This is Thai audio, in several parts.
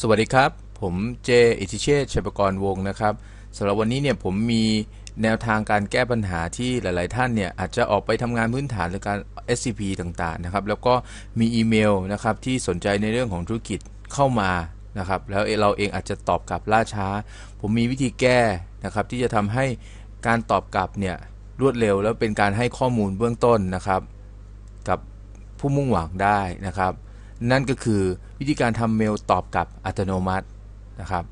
สวัสดีครับ ผมเจอิทิเชษชัยประกรณ์วงนะครับสำหรับวันนี้เนี่ยผมมีแนวทางการแก้ปัญหาที่หลาย ๆ ท่านเนี่ยอาจจะออกไปทำงานพื้นฐานหรือการ SCP ต่าง ๆ นะครับ แล้วก็มีอีเมลนะครับที่สนใจในเรื่องของธุรกิจเข้ามานะครับ แล้วเราเองอาจจะตอบกลับล่าช้า ผมมีวิธีแก้นะครับที่จะทำให้การตอบกลับเนี่ยรวดเร็ว แล้วเป็นการให้ข้อมูลเบื้องต้นนะครับ กับผู้มุ่งหวังได้นะครับ นั่นก็คือวิธีการทำเมลตอบกลับอัตโนมัตินะครับ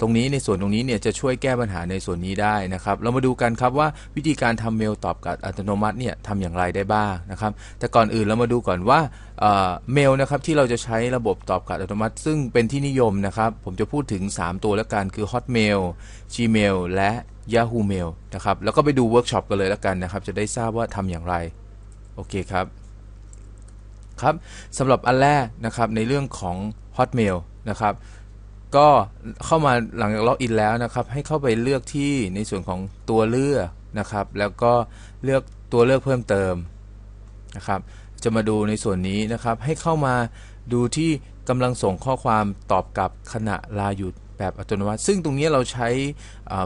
ตรงนี้ในส่วนตรงนี้เนี่ยจะช่วยแก้ปัญหาในส่วนนี้ได้นะครับ เรามาดูกันครับว่าวิธีการทำเมลตอบกลับอัตโนมัติเนี่ยทำอย่างไรได้บ้างนะครับ แต่ก่อนอื่นเรามาดูก่อนว่าเมลนะครับที่เราจะใช้ระบบตอบกลับอัตโนมัติ ซึ่งเป็นที่นิยมนะครับ ผมจะพูดถึง 3 ตัวแล้วกันคือ Hotmail Gmail และ Yahoo Mail นะครับแล้วก็ไปดูเวิร์กช็อปกันเลยแล้วกันนะครับ จะได้ทราบว่าทำอย่างไร โอเคครับ ครับสำหรับอันแรกนะครับในเรื่องของ Hotmail นะครับก็เข้ามาหลังจากล็อกอินแล้วนะครับ ให้เข้าไปเลือกที่ในส่วนของตัวเลือกนะครับ แล้วก็เลือกตัวเลือกเพิ่มเติมนะครับ จะมาดูในส่วนนี้นะครับ ให้เข้ามาดูที่กำลังส่งข้อความตอบกลับขณะลาหยุดแบบอัตโนมัติ ซึ่งตรงนี้เราใช้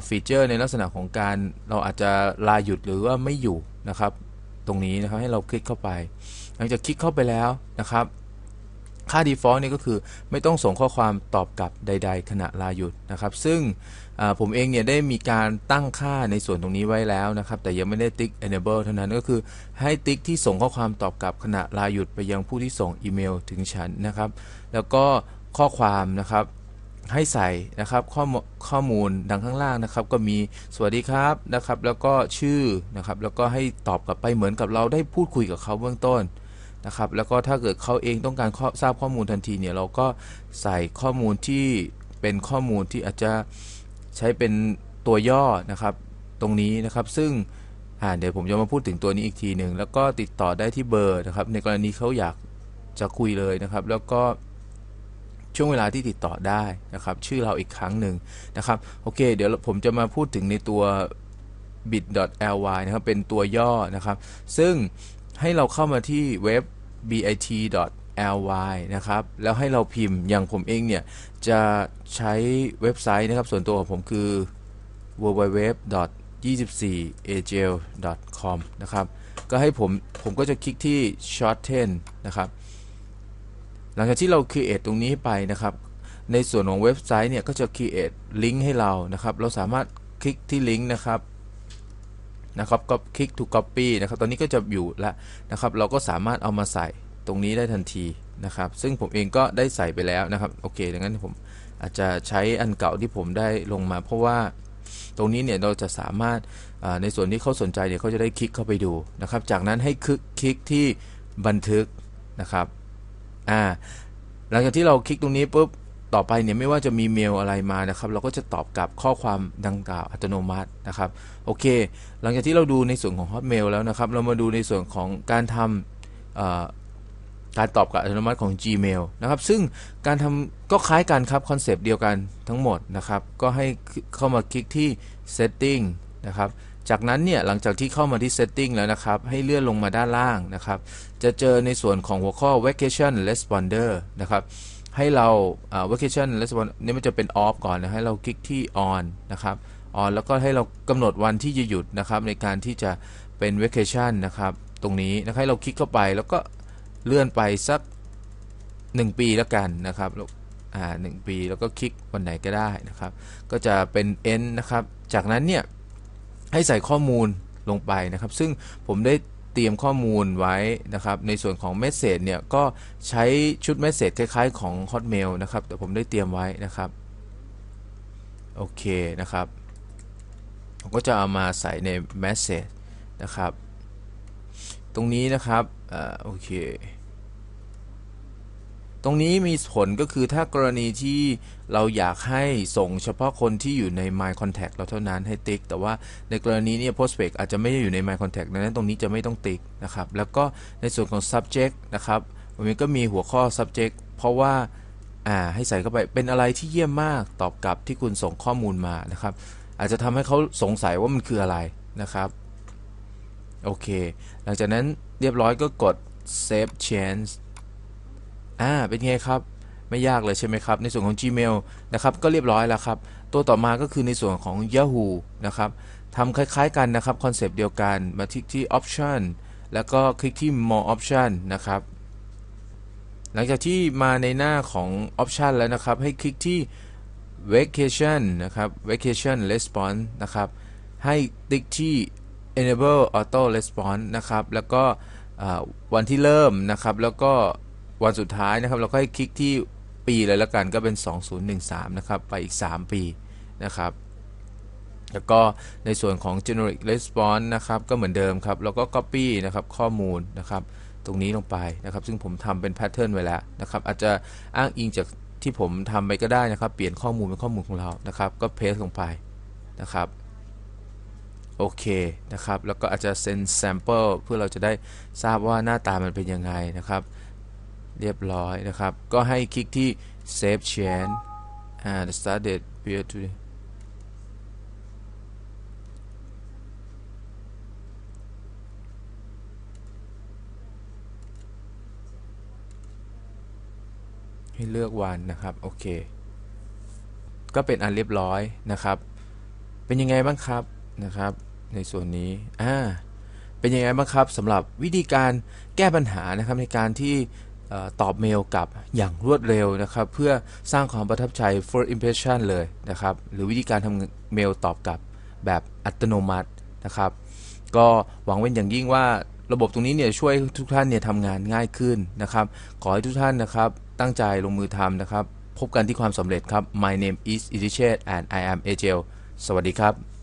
ฟีเจอร์ในลักษณะของการเราอาจจะลาหยุดหรือว่าไม่อยู่นะครับ ตรงนี้นะครับให้เราคลิกเข้าไป หลังจากคลิกเข้าไปแล้วนะครับ ค่า default นี่ก็คือไม่ต้องส่งข้อความตอบกลับใด ๆ ขณะลาหยุดนะครับ ซึ่งผมเองเนี่ยได้มีการตั้งค่าในส่วนตรงนี้ไว้แล้วนะครับ แต่ยังไม่ได้ติ๊ก enable เท่านั้นก็คือให้ติ๊กที่ส่งข้อความตอบกลับขณะลาหยุดไปยังผู้ที่ส่งอีเมลถึงฉันนะครับ แล้วก็ข้อความนะครับ ให้ใส่นะครับข้อข้อมูลดังข้างล่างนะครับ ก็มีสวัสดีครับนะครับ แล้วก็ชื่อนะครับ แล้วก็ให้ตอบกลับไปเหมือนกับเราได้พูดคุยกับเขาเบื้องต้นนะครับ แล้วก็ถ้าเกิดเขาเองต้องการทราบข้อมูลทันทีเนี่ยเราก็ใส่ข้อมูลที่เป็นข้อมูลที่อาจจะใช้เป็นตัวย่อนะครับ ตรงนี้นะครับซึ่งเดี๋ยวผมจะมาพูดถึงตัวนี้อีกทีหนึ่งแล้วก็ติดต่อได้ที่เบอร์นะครับ ในกรณีเขาอยากจะคุยเลยนะครับ แล้วก็ ช่วงเวลาที่ติดต่อได้นะครับ ชื่อเราอีกครั้งหนึ่งนะครับโอเค เดี๋ยวผมจะมาพูดถึงในตัว bit.ly นะครับ เป็นตัวย่อนะครับ ซึ่งให้เราเข้ามาที่เว็บ bit.ly นะครับ แล้วให้เราพิมพ์อย่างผมเองเนี่ย จะใช้เว็บไซต์นะครับ ส่วนตัวของผมคือ www.24agel.com นะครับ ก็ให้ผม ผมก็จะคลิกที่ shorten นะครับ หลังจากที่เรา create ตรงนี้ไปนะครับ ในส่วนของเว็บไซต์เนี่ยก็จะ create ลิงก์ให้เรานะครับ เราสามารถคลิกที่ลิงก์นะครับนะครับก็คลิก to copy นะครับตอนนี้ก็จะอยู่ล้วนะครับ เราก็สามารถเอามาใส่ตรงนี้ได้ทันทีนะครับ ซึ่งผมเองก็ได้ใส่ไปแล้วนะครับ โอเคดังนั้นผมอาจจะใช้อันเก่าที่ผมได้ลงมา เพราะว่าตรงนี้เนี่ยเราจะสามารถในส่วนที่เขาสนใจเนี่ยเขาจะได้คลิกเข้าไปดูนะครับ จากนั้นให้คลิกคลิกที่บันทึกนะครับ อ่า หลังจากที่เราคลิกตรงนี้ปุ๊บต่อไปเนี่ยไม่ว่าจะมีเมลอะไรมานะครับ เราก็จะตอบกลับข้อความดังกล่าวอัตโนมัตินะครับโอเค หลังจากที่เราดูในส่วนของ Hotmail แล้วนะครับ เรามาดูในส่วนของการทำการตอบกลับอัตโนมัติของ Gmail นะครับ ซึ่งการทำก็คล้ายกันครับคอนเซปต์เดียวกันทั้งหมดนะครับ ก็ให้เข้ามาคลิกที่ setting นะครับ จากนั้นเนี่ยหลังจากที่เข้ามาที่ setting แล้วนะครับ ให้เลื่อนลงมาด้านล่างนะครับ จะเจอในส่วนของหัวข้อ vacation responder นะครับ ให้เรา vacation responder นี่มันจะเป็น off ก่อนนะ ให้เราคลิกที่ on นะครับ on แล้วก็ให้เรากำหนดวันที่จะหยุดนะครับ ในการที่จะเป็น vacation นะครับ ตรงนี้นะให้เราคลิกเข้าไปแล้วก็เลื่อนไปสัก 1 ปีแล้วกันนะครับอ่าหปีแล้วก็คลิกวันไหนก็ได้นะครับ ก็จะเป็น end นะครับ จากนั้นเนี่ย ให้ใส่ข้อมูลลงไปนะครับ ซึ่งผมได้เตรียมข้อมูลไว้นะครับ ในส่วนของเมสเซจเนี่ยก็ใช้ชุดเมสเซจคล้ายๆของ Hotmail นะครับ แต่ผมได้เตรียมไว้นะครับ โอเคนะครับ ผมก็จะเอามาใส่ในเมสเซจนะครับ ตรงนี้นะครับอโอเค ตรงนี้มีผลก็คือถ้ากรณีที่เราอยากให้ส่งเฉพาะคนที่อยู่ใน My Contact เราเท่านั้นให้ติ๊ก แต่ว่าในกรณีนี้ Prospect อาจจะไม่ได้อยู่ใน My Contact ดังนั้นตรงนี้จะไม่ต้องติ๊กนะครับ แล้วก็ในส่วนของ Subject นะครับมันก็มีหัวข้อ Subject เพราะว่าอ่าให้ใส่เข้าไปเป็นอะไรที่เยี่ยมมากตอบกลับที่คุณส่งข้อมูลมานะครับ อาจจะทำให้เขาสงสัยว่ามันคืออะไรนะครับโอเค หลังจากนั้นเรียบร้อยก็กด Save Change อ่าเป็นไงครับไม่ยากเลยใช่ไหมครับ ในส่วนของ Gmail นะครับก็เรียบร้อยแล้วครับ ตัวต่อมาก็คือในส่วนของ Yahoo นะครับทำคล้ายๆกันนะครับคอนเซปต์เดียวกันมาคลิกที่ Option แล้วก็คลิกที่ More Option นะครับ หลังจากที่มาในหน้าของ Option แล้วนะครับ ให้คลิกที่ Vacation นะครับ Vacation Response นะครับ ให้ติ๊กที่ enable auto response นะครับ แล้วก็วันที่เริ่มนะครับ แล้วก็ วันสุดท้ายนะครับเราก็ให้คลิกที่ปีเลยแล้วกันก็เป็น 2013 นะครับ ไปอีก 3 ปีนะครับ แล้วก็ในส่วนของ generic response นะครับ ก็เหมือนเดิมครับแล้วก็ copy นะครับข้อมูลนะครับ ตรงนี้ลงไปนะครับ ซึ่งผมทำเป็น pattern ไว้แล้วนะครับ อาจจะอ้างอิงจากที่ผมทำไปก็ได้นะครับ เปลี่ยนข้อมูลเป็นข้อมูลของเรานะครับ ก็ paste ลงไปนะครับโอเคนะครับ แล้วก็อาจจะเซ็น sample เพื่อเราจะได้ทราบว่าหน้าตามันเป็นยังไงนะครับ เรียบร้อยนะครับ ก็ให้คลิกที่ save change อ่า start date prior to ให้เลือกวันนะครับ โอเค ก็เป็นอันเรียบร้อยนะครับ เป็นยังไงบ้างครับนะครับ ในส่วนนี้อ่าเป็นยังไงบ้างครับสำหรับวิธีการแก้ปัญหานะครับในการที่ ตอบเมลกลับอย่างรวดเร็วนะครับ เพื่อสร้างความประทับใจ first impression เลยนะครับ หรือวิธีการทำเมลตอบกลับแบบอัตโนมัตินะครับ ก็หวังเป็นอย่างยิ่งว่าระบบตรงนี้เนี่ยช่วยทุกท่านเนี่ยทำงานง่ายขึ้นนะครับ ขอให้ทุกท่านนะครับ ตั้งใจลงมือทำนะครับ พบกันที่ความสำเร็จครับ My name is i t i c h e and I am Agel สวัสดีครับ